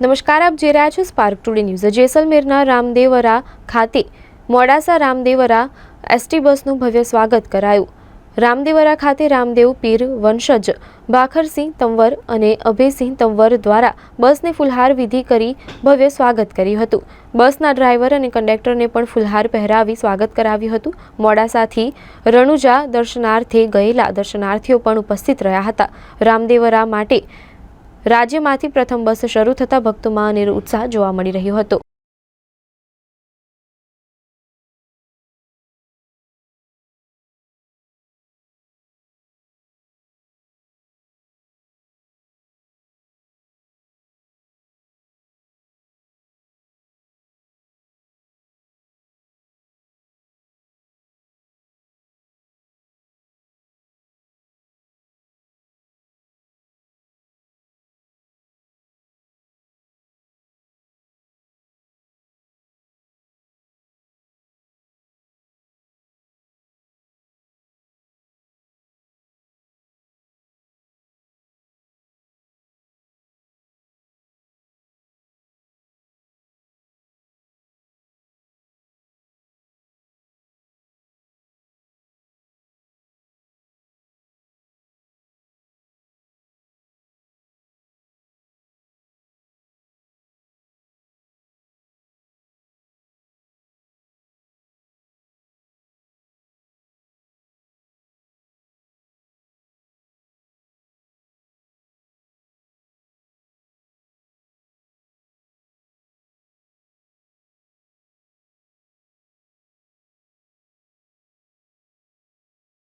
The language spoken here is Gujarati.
નમસ્કાર, આપ જે રહ્યા છો સ્પાર્ક ટુડે ન્યૂઝ જેસલમેરના રામદેવરા ખાતે મોડાસા રામદેવરા એસટી બસનું ભવ્ય સ્વાગત કરાયું. રામદેવરા ખાતે રામદેવ પીર વંશજ બાખરસિંહ તંવર અને અભયસિંહ તંવર દ્વારા બસને ફુલહાર વિધિ કરી ભવ્ય સ્વાગત કર્યું હતું. બસના ડ્રાઈવર અને કંડક્ટરને પણ ફુલહાર પહેરાવી સ્વાગત કરાવ્યું હતું. મોડાસાથી રણુજા દર્શનાર્થે ગયેલા દર્શનાર્થીઓ પણ ઉપસ્થિત રહ્યા હતા. રામદેવરા માટે રાજ્યમાંથી પ્રથમ બસ શરૂ થતાં ભક્તોમાં અનેરો ઉત્સાહ જોવા મળી રહ્યો હતો.